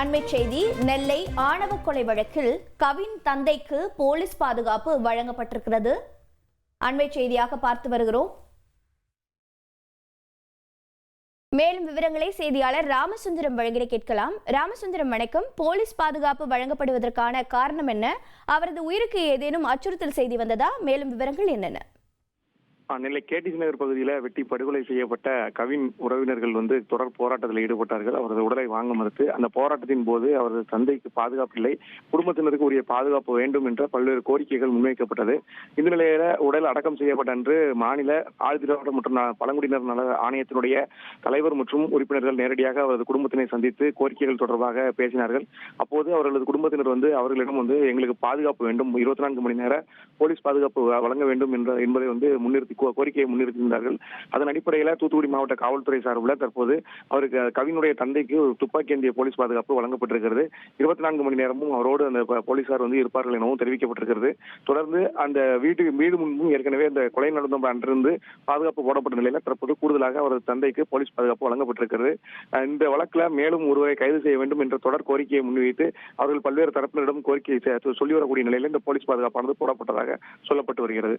அண்மை செய்தி நெல்லை ஆணவ கொலை வழக்கில் கவின் தந்தைக்கு போலீஸ் பாதுகாப்பு வழங்கப்பட்டிருக்கிறது. அண்மை செய்தியாக பார்த்து வருகிறோம். மேலும் விவரங்களை செய்தியாளர் ராமசுந்தரம் வழங்கிட கேட்கலாம். ராமசுந்தரம் வணக்கம். போலீஸ் பாதுகாப்பு வழங்கப்படுவதற்கான காரணம் என்ன? அவரது உயிருக்கு ஏதேனும் அச்சுறுத்தல் செய்தி வந்ததா? மேலும் விவரங்கள் என்னென்ன? நெல்லை கேடிசி நகர் பகுதியில் வெட்டி படுகொலை செய்யப்பட்ட கவின் உறவினர்கள் வந்து தொடர் போராட்டத்தில் ஈடுபட்டார்கள். அவரது உடலை வாங்க மறுத்து அந்த போராட்டத்தின் போது அவரது தந்தைக்கு பாதுகாப்பு இல்லை. குடும்பத்தினருக்கு உரிய பாதுகாப்பு வேண்டும் என்ற பல்வேறு கோரிக்கைகள் முன்வைக்கப்பட்டது. இந்த நிலையில உடல் அடக்கம் செய்யப்பட்ட அன்று மாநில ஆழ்திராவிட மற்றும் பழங்குடியினர் நல ஆணையத்தினுடைய தலைவர் மற்றும் உறுப்பினர்கள் நேரடியாக அவரது குடும்பத்தினை சந்தித்து கோரிக்கைகள் தொடர்பாக பேசினார்கள். அப்போது அவர்களது குடும்பத்தினர் வந்து அவர்களிடம் வந்து எங்களுக்கு பாதுகாப்பு வேண்டும். இருபத்தி நான்கு மணி நேர போலீஸ் பாதுகாப்பு வழங்க வேண்டும் என்ற என்பதை வந்து முன்னிறுத்தி கோரிக்கையை முன்னிறுத்தியிருந்தார்கள். அதன் அடிப்படையில் தூத்துக்குடி மாவட்ட காவல்துறை சார்பில் தற்போது அவருக்கு கவினுடைய தந்தைக்கு ஒரு துப்பாக்கி ஏந்திய போலீஸ் பாதுகாப்பு வழங்கப்பட்டிருக்கிறது. இருபத்தி நான்கு மணி நேரமும் அவரோடு அந்த போலீசார் வந்து இருப்பார்கள் எனவும் தெரிவிக்கப்பட்டிருக்கிறது. தொடர்ந்து அந்த வீட்டுக்கு வீடு முன்பும் ஏற்கனவே அந்த கொலை நடந்த அன்றிருந்து பாதுகாப்பு போடப்பட்ட நிலையில் தற்போது கூடுதலாக அவரது தந்தைக்கு போலீஸ் பாதுகாப்பு வழங்கப்பட்டிருக்கிறது. இந்த வழக்கில் மேலும் ஒருவரை கைது செய்ய வேண்டும் என்ற தொடர் கோரிக்கையை முன்வைத்து அவர்கள் பல்வேறு தரப்பினரிடம் கோரிக்கை சொல்லி வரக்கூடிய நிலையில் இந்த போலீஸ் பாதுகாப்பானது போடப்பட்டதாக சொல்லப்பட்டு வருகிறது.